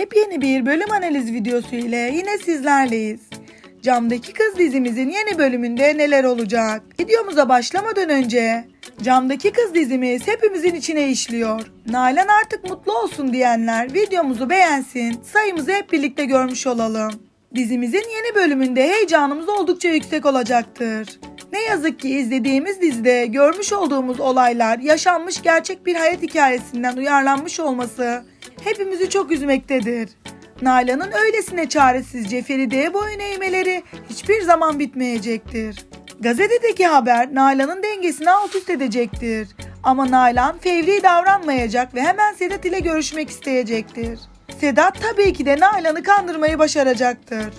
Yepyeni bir bölüm analiz videosu ile yine sizlerleyiz. Camdaki Kız dizimizin yeni bölümünde neler olacak? Videomuza başlamadan önce Camdaki Kız dizimiz hepimizin içine işliyor. Nalan artık mutlu olsun diyenler videomuzu beğensin. Sayımızı hep birlikte görmüş olalım. Dizimizin yeni bölümünde heyecanımız oldukça yüksek olacaktır. Ne yazık ki izlediğimiz dizide görmüş olduğumuz olaylar yaşanmış gerçek bir hayat hikayesinden uyarlanmış olması hepimizi çok üzmektedir. Nalan'ın öylesine çaresizce Feride'ye boyun eğmeleri hiçbir zaman bitmeyecektir. Gazetedeki haber Nalan'ın dengesini alt üst edecektir. Ama Nalan fevri davranmayacak ve hemen Sedat ile görüşmek isteyecektir. Sedat tabii ki de Nalan'ı kandırmayı başaracaktır.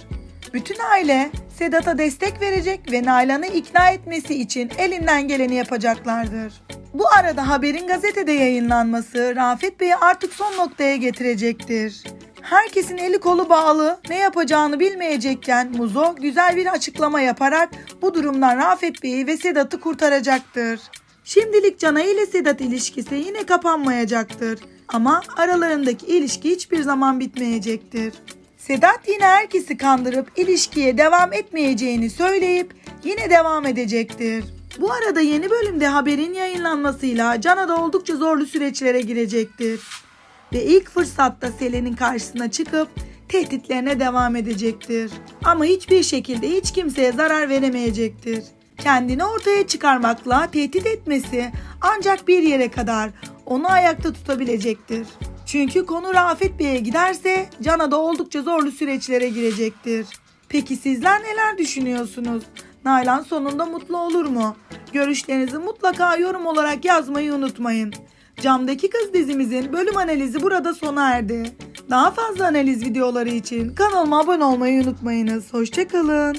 Bütün aile Sedat'a destek verecek ve Nalan'ı ikna etmesi için elinden geleni yapacaklardır. Bu arada haberin gazetede yayınlanması Rafet Bey'i artık son noktaya getirecektir. Herkesin eli kolu bağlı, ne yapacağını bilmeyecekken Muzo güzel bir açıklama yaparak bu durumdan Rafet Bey'i ve Sedat'ı kurtaracaktır. Şimdilik Cana ile Sedat ilişkisi yine kapanmayacaktır. Ama aralarındaki ilişki hiçbir zaman bitmeyecektir. Sedat yine herkesi kandırıp ilişkiye devam etmeyeceğini söyleyip yine devam edecektir. Bu arada yeni bölümde haberin yayınlanmasıyla Cana da oldukça zorlu süreçlere girecektir. Ve ilk fırsatta Selen'in karşısına çıkıp tehditlerine devam edecektir. Ama hiçbir şekilde hiç kimseye zarar veremeyecektir. Kendini ortaya çıkarmakla tehdit etmesi ancak bir yere kadar onu ayakta tutabilecektir. Çünkü konu Rafet Bey'e giderse Cana da oldukça zorlu süreçlere girecektir. Peki sizler neler düşünüyorsunuz? Nalan sonunda mutlu olur mu? Görüşlerinizi mutlaka yorum olarak yazmayı unutmayın. Camdaki Kız dizimizin bölüm analizi burada sona erdi. Daha fazla analiz videoları için kanalıma abone olmayı unutmayınız. Hoşçakalın.